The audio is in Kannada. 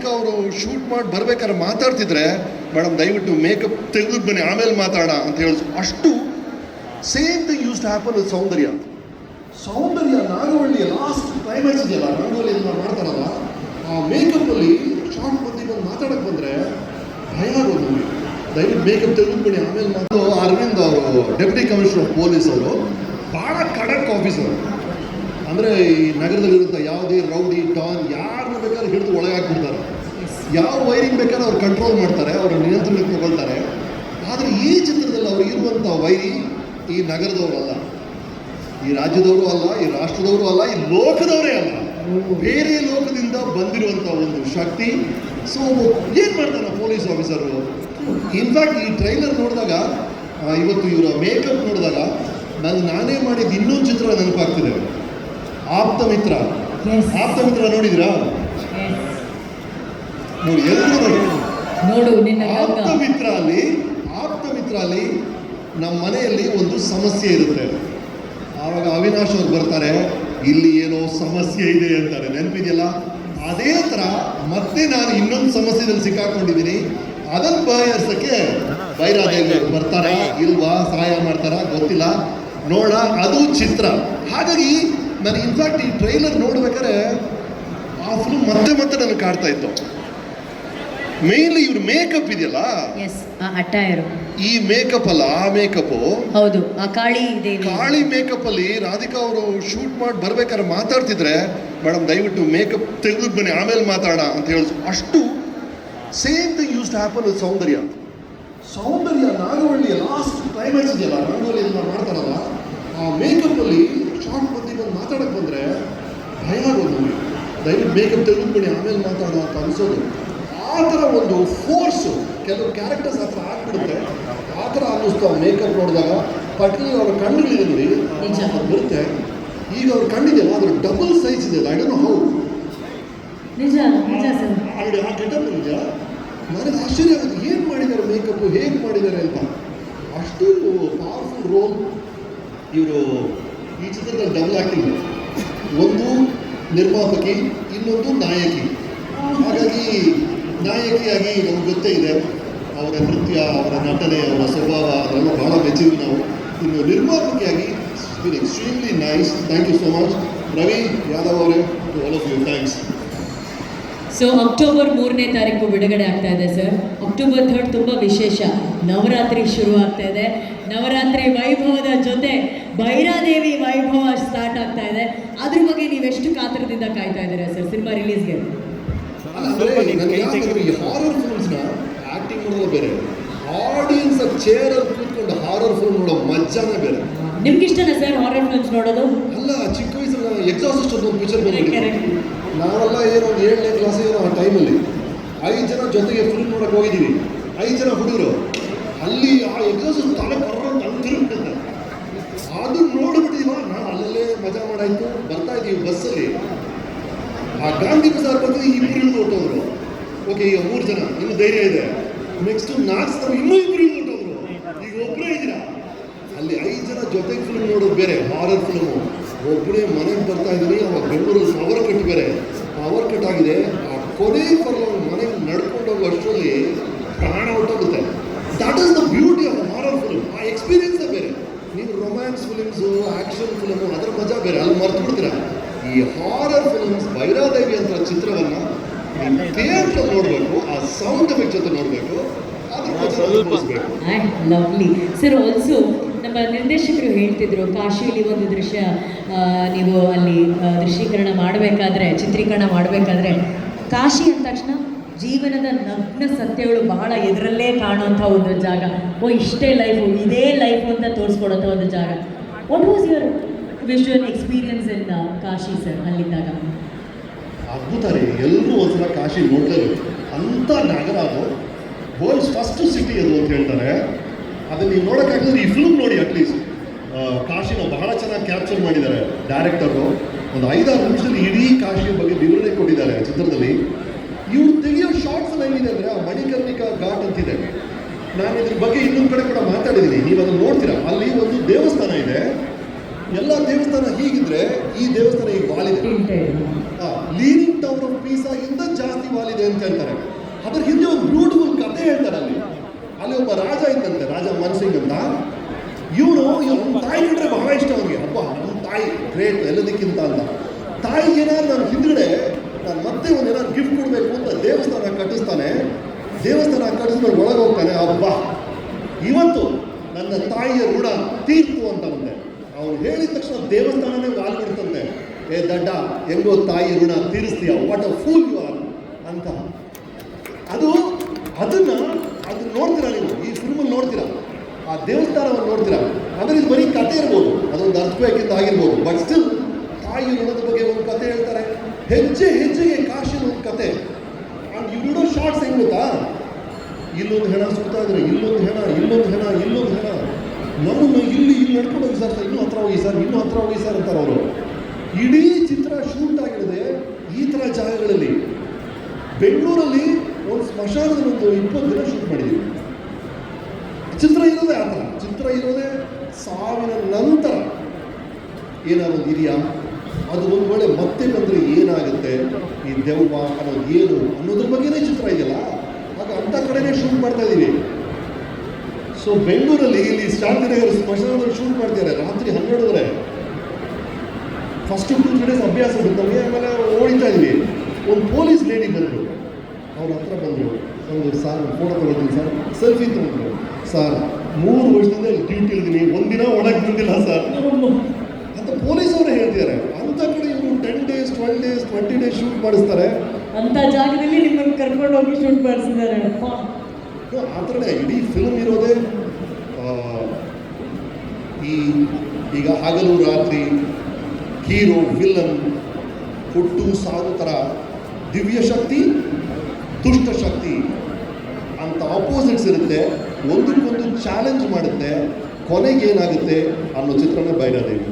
ರಾಧಿಕಾ ಅವರು ಶೂಟ್ ಮಾಡಿ ಬರ್ಬೇಕಾದ್ರೆ ಮಾತಾಡ್ತಿದ್ರೆ, ಮೇಡಮ್, ದಯವಿಟ್ಟು ಮೇಕಪ್ ತೆಗೆದು ಬನ್ನಿ, ಆಮೇಲೆ ಮಾತಾಡ ಅಂತ ಹೇಳಿ ಅಷ್ಟು same thing use happen with Soundarya. Soundarya ನಾಗವಳ್ಳಿಯ last climax ಇದೆಯಲ್ಲ, ನಾಗವಳ್ಳಿ ಮಾಡ್ತಾರಲ್ಲ, ಆ ಮೇಕಪ್ಪಲ್ಲಿ ಶಾರ್ಟ್ ಬಂದು ಬಂದು ಮಾತಾಡಕ್ಕೆ ಬಂದರೆ ಭಯ ಆಗೋದು ನಮಗೆ. ದಯವಿಟ್ಟು ಮೇಕಪ್ ಬನ್ನಿ, ಆಮೇಲೆ ಮಾತು ಅರವಿಂದ್ ಅವರು ಡೆಪ್ಯೂಟಿ ಕಮಿಷನರ್ ಪೊಲೀಸ್ ಅವರು ಭಾಳ ಖಡಕ್ ಆಫೀಸರ್ ಅಂದರೆ ಈ ನಗರದಲ್ಲಿರುವಂಥ ಯಾವುದೇ ರೌಡಿ ಟಾನ್ ಯಾರನ್ನ ಬೇಕಾದ್ರೆ ಹಿಡಿದು ಒಳಗೆ ಹಾಕ್ಬಿಡ್ತಾರೆ. ಯಾವ ವೈರಿಂಗ್ ಬೇಕಾದ್ರೆ ಅವ್ರು ಕಂಟ್ರೋಲ್ ಮಾಡ್ತಾರೆ, ಅವರ ನಿಯಂತ್ರಣಕ್ಕೆ ತಗೊಳ್ತಾರೆ. ಆದರೆ ಈ ಚಿತ್ರದಲ್ಲಿ ಅವ್ರು ಇರುವಂಥ ವೈರಿ ಈ ನಗರದವರು ಅಲ್ಲ. ಈ ರಾಜ್ಯದವರು ಅಲ್ಲ, ಈ ರಾಷ್ಟ್ರದವರು ಅಲ್ಲ, ಈ ಲೋಕದವರೇ ಅಲ್ಲ. ಬೇರೆ ಲೋಕದಿಂದ ಬಂದಿರುವಂಥ ಒಂದು ಶಕ್ತಿ. ಸೊ ಏನು ಮಾಡ್ತಾರೆ ಪೊಲೀಸ್ ಆಫೀಸರು ಇನ್ಫ್ಯಾಕ್ಟ್ ಈ ಟ್ರೈಲರ್ ನೋಡಿದಾಗ ಇವತ್ತು ಇವರ ಮೇಕಪ್ ನೋಡಿದಾಗ, ನಾನು ನಾನೇ ಮಾಡಿದ ಇನ್ನೊಂದು ಚಿತ್ರ ನೆನಪಾಗ್ತಿದೆ. ಆಪ್ತ ಮಿತ್ರ. ಆಪ್ತ ಮಿತ್ರ ನೋಡಿದ್ರಾ ನೋಡಿ ಎಲ್ಲರೂ ನೋಡಿ. ನೋಡು ನಿನ್ನ ಆಪ್ತ ಮಿತ್ರ ಅಲ್ಲಿ ಆಪ್ತ ಮಿತ್ರ ಅಲ್ಲಿ ನಮ್ಮ ಮನೆಯಲ್ಲಿ ಒಂದು ಸಮಸ್ಯೆ ಇರುತ್ತೆ. ಆವಾಗ ಅವಿನಾಶ್ ಅವ್ರು ಬರ್ತಾರೆ ಇಲ್ಲಿ ಏನೋ ಸಮಸ್ಯೆ ಇದೆ ಅಂತಾರೆ. ನೆನಪಿದೆಯಲ್ಲ? ಅದೇ ಥರ ಮತ್ತೆ ನಾನು ಇನ್ನೊಂದು ಸಮಸ್ಯೆದಲ್ಲಿ ಸಿಕ್ಕಾಕೊಂಡಿದ್ದೀನಿ. ಅದನ್ನು ಬಯಸಕ್ಕೆ ಬೈರಾದೇವಿ ಬರ್ತಾರ ಬರ್ತಾರಾ ಇಲ್ವಾ ಸಹಾಯ ಮಾಡ್ತಾರಾ ಗೊತ್ತಿಲ್ಲ. ನೋಡ ಅದು ಚಿತ್ರ. ಹಾಗಾಗಿ ನಾನು ಇನ್ಫ್ಯಾಕ್ಟ್ ಈ ಟ್ರೈಲರ್ ನೋಡ್ಬೇಕಾದ್ರೆ ಆ ಫಿಲ್ಮ್ ಮತ್ತೆ ಮತ್ತೆ ನನಗೆ ಕಾಡ್ತಾ ಇತ್ತು. ಮೇನ್ಲಿ ಇವ್ರ ಮೇಕಪ್ ಇದೆಯಲ್ಲ? ಎಸ್ ಆ ಅಟ್ಟಾಯರು ಈ ಮೇಕಪ್ ಅಲ್ಲ ಆ ಮೇಕಪ್ ಹೌದು ಆ ಕಾಳಿ ದೇವಿ ಕಾಳಿ ಮೇಕಪ್ ಅಲ್ಲಿ ರಾಧಿಕಾ ಅವರು ಶೂಟ್ ಮಾಡಿ ಬರ್ಬೇಕಾದ್ರೆ ಮಾತಾಡ್ತಿದ್ರೆ ಮೇಡಮ್ ದಯವಿಟ್ಟು ಮೇಕಪ್ ತೆಗೆದು ಬನ್ನಿ ಆಮೇಲೆ ಮಾತಾಡ ಅಂತ ಹೇಳಿ ಅಷ್ಟು same thing use happen with Soundarya. Soundarya Nagavalli last climax ಇದೆಯಲ್ಲ ನಾಗವಳ್ಳಿ ಮಾಡ್ತಾರಲ್ಲ ಆ ಮೇಕಪ್ಪಲ್ಲಿ ಶಾರ್ಟ್ ಬಂದು ಬಂದು ಮಾತಾಡಕ್ಕೆ ಬಂದರೆ ಭಯ ಆಗೋದು ನಮಗೆ. ದಯವಿಟ್ಟು ಮೇಕಪ್ ತೆಗೆದುಕೊಂಡು ಆಮೇಲೆ ಮಾತಾಡೋ ಅಂತ ಅನಿಸೋದು. ಆ ಥರ ಒಂದು ಫೋರ್ಸು ಕೆಲವು ಕ್ಯಾರೆಕ್ಟರ್ಸ್ ಆ ಥರ ಆಗ್ಬಿಡುತ್ತೆ. ಆ ಥರ ಅನ್ನಿಸ್ತು ಆ ಮೇಕಪ್ ನೋಡಿದಾಗ. ಪರ್ಟಿಕ್ಯುಲರ್ ಅವ್ರ ಕಣ್ಣುಗಳಿದೆ ನೋಡಿ. ಅದು ಬರುತ್ತೆ. ಈಗ ಅವ್ರ ಕಣ್ಣಿದೆಯಲ್ಲ ಅದ್ರ ಡಬಲ್ ಸೈಜ್ ಇದೆ. ಐ ಡೋಂಟ್ ನೋ ಹೌ ನಿಜ ನಿಜ ಸರ್. ಅಲ್ಲಿ ಆ ಗೆಟಪ್ ನಿಜ ನನಗೆ ಆಶ್ಚರ್ಯ ಆಗುತ್ತೆ ಏನು ಮಾಡಿದ್ದಾರೆ ಮೇಕಪ್ಪು ಹೇಗೆ ಮಾಡಿದ್ದಾರೆ ಅಂತ. ಅಷ್ಟು ಪವರ್ಫುಲ್ ರೋಲ್ ಇವರು ಚಿತ್ರದಲ್ಲಿ ಡಬಲ್ ಆ್ಯಕ್ಟಿಂಗ್ ಒಂದು ನಿರ್ಮಾಪಕಿ ಇನ್ನೊಂದು ನಾಯಕಿ. ಹಾಗಾಗಿ ನಾಯಕಿಯಾಗಿ ನಮ್ಗೆ ಗೊತ್ತೇ ಇದೆ, ಅವರ ನೃತ್ಯ ಅವರ ನಟನೆ, ಅವರ ಸ್ವಭಾವ, ಅದೆಲ್ಲ ಭಾಳ ಮೆಚ್ಚಿದ್ವಿ ನಾವು. ಇನ್ನು ನಿರ್ಮಾಪಕಿಯಾಗಿ extremely nice thank you so much Ravi Yadav ಅವರೇ to all of you thanks so October ಮೂರನೇ ತಾರೀಕು ಬಿಡುಗಡೆ ಆಗ್ತಾ ಇದೆ ಸರ್ ಅಕ್ಟೋಬರ್ ಥರ್ಡ್ ತುಂಬ ವಿಶೇಷ. ನವರಾತ್ರಿ ಶುರು ಆಗ್ತಾ ಇದೆ. ನವರಾತ್ರಿ ವೈಭವದ ಜೊತೆ ಭೈರಾದೇವಿ ವೈಭವ ಸ್ಟಾರ್ಟ್ ಆಗ್ತಾ ಇದೆ. ಅದ್ರ ಬಗ್ಗೆ ನೀವೆಷ್ಟು ಕಾತರದಿಂದ ಕಾಯ್ತಾ ಇದ್ದೀರಾ ಸರ್ ಸಿನಿಮಾ ರಿಲೀಸ್ಗೆ ಅಲ್ಲ, ಆಕ್ಟಿಂಗ್ ಮಾಡೋದು ಬೇರೆ. ಆಡಿಯನ್ಸ್ ಚೇರಲ್ಲಿ ಕೂತ್ಕೊಂಡು ಹಾರರ್ ಫಿಲ್ಮ್ ನೋಡೋ ಮಜಾನೇ ಬೇರೆ. ನಿಮ್ಗಿಷ್ಟನಾ ಸರ್ ಹಾರರ್ ಫಿಲ್ಮ್ಸ್ ನೋಡೋದು? ಅಲ್ಲ ಚಿಕ್ಕ ವಯಸ್ಸಲ್ಲಿ ಎಕ್ಸಾಸ್ಟ್ ಒಂದು ಪಿಕ್ಚರ್ ಬಂದಿದೆ. ನಾವೆಲ್ಲ ಏನೋ ಒಂದು ಏಳನೇ ಕ್ಲಾಸ್ ಏನೋ ಆ ಟೈಮಲ್ಲಿ ಐದು ಜನ ಜೊತೆಗೆ ಫಿಲ್ಮ್ ನೋಡಕ್ಕೆ ಹೋಗಿದ್ದೀವಿ. ಐದು ಜನ ಹುಡುಗರು. ಅಲ್ಲಿ ಆ ಎಕ್ಸಾಸ್ಟ್ ತಲೆ ಬರೋದು ಅಂತಿರುತ್ತೆ ಅದು ನೋಡ್ಬಿಟ್ಟಿದೀವ ನಾನು ಅಲ್ಲಲ್ಲೇ ಮಜಾ ಮಾಡಾಯ್ತು, ಬರ್ತಾ ಇದ್ದೀವಿ ಬಸ್ಸಲ್ಲಿ ಆ ಗಾಂಧಿ ಬಜಾರ್ ಬಂದು ಇಬ್ಬರು ಹೊಟ್ಟೋದ್ರು ಓಕೆ ಈಗ ಮೂರು ಜನ ಇನ್ನು ಧೈರ್ಯ ಇದೆ. ನೆಕ್ಸ್ಟ್ ನಾಲ್ಕು ಇನ್ನೂ ಇಬ್ಬರು ಇಳಿದು ಹೊಟ್ಟೋದ್ರು ಈಗ ಒಬ್ಬರೇ ಇದ್ದೀರಾ ಅಲ್ಲಿ ಐದು ಜನ ಜೊತೆಗೆ ಫಿಲ್ಮ್ ನೋಡೋದು ಬೇರೆ ಹಾರರ್ ಫಿಲ್ಮು ಒಬ್ಬರೇ ಮನೆಗೆ ಬರ್ತಾ ಇದ್ದೀನಿ ಅವಾಗ ಬೆಂಗಳೂರಲ್ಲಿ ಪವರ್ ಕಟ್ ಬೇರೆ ಪವರ್ ಕಟ್ ಆಗಿದೆ ಕೊನೆ ಫರ್ಲಾಂಗ್ ಮನೆಗೆ ನಡ್ಕೊಂಡು ಹೋಗೋ ಅಷ್ಟರಲ್ಲಿ ಪ್ರಾಣ ಹೊಟ್ಟೋಗುತ್ತೆ that is the beauty of horror film ಆ ಎಕ್ಸ್ಪೀರಿಯನ್ಸೇ ಬೇರೆ. ನೀವು ರೊಮ್ಯಾನ್ಸ್ ಫಿಲಿಮ್ಸು ಆ್ಯಕ್ಷನ್ ಫಿಲಮು ಅದರ ಮಜಾ ಬೇರೆ. ಅಲ್ಲಿ ಮರ್ತು ಬಿಡ್ತೀರಾ ಈ ಹಾರರ್ ಫಿಲ್ಮ್ಸ್ ಭೈರಾದೇವಿ ಅಂತ ಚಿತ್ರವನ್ನು ನೀವು ಥಿಯೇಟ್ರ್ ನೋಡಬೇಕು ಆ ಸೌಂಡ್ ಎಫೆಕ್ಟ್ ಜೊತೆ ನೋಡಬೇಕು ಲವ್ಲಿ ಸರ್ ಆಲ್ಸೋ ನಮ್ಮ ನಿರ್ದೇಶಕರು ಹೇಳ್ತಿದ್ರು ಕಾಶಿಯಲ್ಲಿ ಒಂದು ದೃಶ್ಯ ನೀವು ಅಲ್ಲಿ ದೃಶ್ಯೀಕರಣ ಮಾಡಬೇಕಾದ್ರೆ ಚಿತ್ರೀಕರಣ ಮಾಡಬೇಕಾದ್ರೆ ಕಾಶಿ ಅಂದ ತಕ್ಷಣ ಜೀವನದ ನಗ್ನ ಸತ್ಯಗಳು ಬಹಳ ಎದುರಲ್ಲೇ ಕಾಣುವಂಥ ಒಂದು ಜಾಗ. ಓ, ಇಷ್ಟೇ ಲೈಫು ಇದೇ ಲೈಫು ಅಂತ ತೋರಿಸ್ಕೊಡೋಂಥ ಒಂದು ಜಾಗ. What was your visual experience in Kashi sir ಅಲ್ಲಿದ್ದಾಗ? ಅದ್ಭುತ ರೀ. ಎಲ್ಲರೂ ಒಂದ್ಸಲ ಕಾಶಿ ನೋಡಲೇಬೇಕು ಅಂಥ ನಗರ ಅದು ವರ್ಲ್ಡ್ಸ್ ಫಸ್ಟ್ ಸಿಟಿ ಅದು ಅಂತ ಹೇಳ್ತಾರೆ. ಅದನ್ನ ನೀವು ನೋಡೋಕ್ಕಾಗಲಿದ್ರೆ ಈ ಫಿಲ್ಮ್ ನೋಡಿ ಅಟ್ಲೀಸ್ಟ್ ಕಾಶಿನ ಬಹಳ ಚೆನ್ನಾಗಿ ಕ್ಯಾಪ್ಚರ್ ಮಾಡಿದ್ದಾರೆ ಡೈರೆಕ್ಟರು ಒಂದು ಐದಾರು ನಿಮಿಷದಲ್ಲಿ ಇಡೀ ಕಾಶಿಯ ಬಗ್ಗೆ ವಿವರಣೆ ಕೊಟ್ಟಿದ್ದಾರೆ ಆ ಚಿತ್ರದಲ್ಲಿ. ಇವ್ರು ತೆಗೆಯೋ ಶಾರ್ಟ್ಸ್ ಎಲ್ಲ ಏನಿದೆ ಅಂದರೆ ಆ ಮಣಿಕರ್ಣಿಕಾ ಘಾಟ್ ಅಂತಿದೆ. ನಾನು ಇದ್ರ ಬಗ್ಗೆ ಇನ್ನೊಂದು ಕಡೆ ಕೂಡ ಮಾತಾಡಿದ್ದೀನಿ. ನೀವು ಅದನ್ನು ನೋಡ್ತೀರಾ? ಅಲ್ಲಿ ಒಂದು ದೇವಸ್ಥಾನ ಇದೆ. ಎಲ್ಲ ದೇವಸ್ಥಾನ ಹೀಗಿದ್ರೆ ಈ ದೇವಸ್ಥಾನ ಈಗ ವಾಲಿದೆ. ಲೀನಿಂಗ್ ಟವರ್ ಆಫ್ ಪೀಸ್ ಆಗಿಂದ ಜಾಸ್ತಿ ವಾಲಿದೆ ಅಂತ ಹೇಳ್ತಾರೆ. ಅದ್ರ ಹಿಂದೆ ಒಂದು ಬ್ಯೂಟಿಫುಲ್ ಕಥೆ ಹೇಳ್ತಾರೆ ಅಲ್ಲಿ. ಅಲ್ಲಿ ಒಬ್ಬ ರಾಜ ಇದ್ದಂತೆ ರಾಜ ಮನ್ಸಿಂಗ್ ಅಂತ. ಇವನು ಇವನು ತಾಯಿ ಕಂಡ್ರೆ ಬಹಳ ಇಷ್ಟ ಅವನಿಗೆ. ಅಪ್ಪ ನಮ್ಮ ತಾಯಿ ಗ್ರೇಟ್ ಅಂತ ತಾಯಿ ಏನಾದ್ರು ನಾನು ಹಿಂದ್ಗಡೆ, ನಾನು ಮತ್ತೆ ಒಂದು ಏನಾದ್ರು ಗಿಫ್ಟ್ ಕೊಡಬೇಕು ಅಂತ ದೇವಸ್ಥಾನ ಕಟ್ಟಿಸ್ತಾನೆ. ದೇವಸ್ಥಾನ ಕಟ್ಟಿಸ್ಕೊಂಡು ಒಳಗೆ ಹೋಗ್ತಾನೆ, ಅಬ್ಬ, ಇವತ್ತು ನನ್ನ ತಾಯಿಯ ಋಣ ತೀರ್ತು ಅಂತ ಬಂದೆ ಅವನು ಹೇಳಿದ ತಕ್ಷಣ ದೇವಸ್ಥಾನನೇ ವಾಲ್ ಬಿಡ್ತಂತೆ ಏ ದಡ್ಡ, ಹೆಂಗೋ ತಾಯಿ ಋಣ ತೀರಿಸ್ತೀಯ? What a fool you are ಅಂತ. ಅದು, ಅದನ್ನ, ಅದು ನೋಡ್ತೀರಾ ನೀವು? ಈ ಫಿಲ್ಮಲ್ಲಿ ನೋಡ್ತೀರಾ? ಆ ದೇವಸ್ಥಾನವನ್ನು ನೋಡ್ತೀರಾ? ಅದರಲ್ಲಿ ಇದು ಬರೀ ಕತೆ ಇರ್ಬೋದು. ಅದೊಂದು ಅರ್ಥವೇ ಆಗಿರ್ಬೋದು. ಬಟ್ ಸ್ಟಿಲ್ ತಾಯಿ ಋಣದ ಬಗ್ಗೆ ಒಂದು ಕತೆ ಹೇಳ್ತಾರೆ. ಹೆಜ್ಜೆ ಹೆಜ್ಜೆಗೆ ಕಾಶಿನ ಒಂದು ಕತೆ. ಇವಿಡೋ ಶಾರ್ಟ್ಸ್ ಹೆಂಗ್ ಗೊತ್ತಾ? ಇಲ್ಲೊಂದು ಹೆಣ ಸುತ್ತಾ ಇದ್ರೆ ಇಲ್ಲೊಂದು ಹೆಣ ಇಲ್ಲೊಂದು ಹೆಣ ಇಲ್ಲೊಂದು ಹೆಣ. ನಮ್ಮನ್ನು ಇಲ್ಲಿ ಇಲ್ಲಿ ನಡ್ಕೊಂಡು ಹೋಗಿ ಸರ್ ಇನ್ನೂ ಹತ್ರ ಹೋಗಿ ಸರ್ ಇನ್ನೂ ಹತ್ರ ಹೋಗಿ ಸರ್ ಅಂತಾರೆ ಅವರು. ಇಡೀ ಚಿತ್ರ ಶೂಟ್ ಆಗಿರದೆ ಈ ಥರ ಜಾಗಗಳಲ್ಲಿ. ಬೆಂಗಳೂರಲ್ಲಿ ಒಂದು ಸ್ಮಶಾನದಲ್ಲಿ ಒಂದು ಇಪ್ಪತ್ತು ದಿನ ಶೂಟ್ ಮಾಡಿದ್ದೀವಿ ಚಿತ್ರ ಇರೋದೇ ಆ ಚಿತ್ರ ಇರೋದೇ ಸಾವಿನ ನಂತರ ಏನಾದ್ರು ಇದೆಯಾ? ಅದು ಒಂದು ವೇಳೆ ಮತ್ತೆ ಬಂದರೆ ಏನಾಗುತ್ತೆ? ಈ ದೆವ್ವ ಅನ್ನೋದು ಏನು ಅನ್ನೋದ್ರ ಬಗ್ಗೆನೇ ಚಿತ್ರ ಇದೆಯಲ್ಲ? ಆಗ ಅಂಥ ಕಡೆನೇ ಶೂಟ್ ಮಾಡ್ತಾ ಇದ್ದೀವಿ ಸೊ ಬೆಂಗಳೂರಲ್ಲಿ ಇಲ್ಲಿ ಶಾಂತಿನಗರ ಸ್ಮಶಾನದಲ್ಲಿ ಶೂಟ್ ಮಾಡ್ತಿದ್ದಾರೆ ರಾತ್ರಿ ಹನ್ನೆರಡುವರೆ. ಫಸ್ಟ್ ಟೂ ತ್ರೀ ಡೇಸ್ ಅಭ್ಯಾಸ ನಮಗೆ ಆಮೇಲೆ ಓಡಿತಾ ಇದ್ವಿ ಒಂದು ಪೊಲೀಸ್ ಲೇಡಿ ಬಂದರು. ಅವ್ರ ಹತ್ರ ಬಂದರು. ಒಂದು ಸಾರ್ ಫೋಟೋ ತಗೊಳ್ತೀನಿ ಸರ್ ಸೆಲ್ಫಿ ತಗೊಂಡ್ರು. ಸರ್ ಮೂರು ವರ್ಷದಿಂದ ಡ್ಯೂಟಿ ಇದ್ದೀನಿ. ಒಂದಿನ ಒಳಗೆ ಬಂದಿಲ್ಲ ಸರ್ ಅಂತ ಪೊಲೀಸ್ ಅವರು ಹೇಳ್ತಿದ್ದಾರೆ ಅಂಥ ಕಡೆ ಇವರು ten days twelve days twenty days shoot ಮಾಡಿಸ್ತಾರೆ. ಅಂತ ಜಾಗದಲ್ಲಿ ನಿಮ್ಮನ್ನು ಕರ್ಕೊಂಡು ಹೋಗಿ ಶೂಟ್ ಮಾಡಿಸಿದ್ದಾರೆ. ಆ ಥರನೇ ಇಡೀ ಫಿಲ್ಮ್ ಇರೋದೇ ಈ ಈಗ ಹಗಲು ರಾತ್ರಿ ಹೀರೋ ವಿಲನ್ ಹುಟ್ಟು ಸಾವು ಥರ ದಿವ್ಯ ಶಕ್ತಿ ದುಷ್ಟ ಶಕ್ತಿ ಅಂತ ಆಪೋಸಿಟ್ಸ್ ಇರುತ್ತೆ. ಒಂದಕ್ಕೊಂದು ಚಾಲೆಂಜ್ ಮಾಡುತ್ತೆ. ಕೊನೆಗೇನಾಗುತ್ತೆ ಅನ್ನೋ ಚಿತ್ರಣ ಬೈರಾದೇವಿ.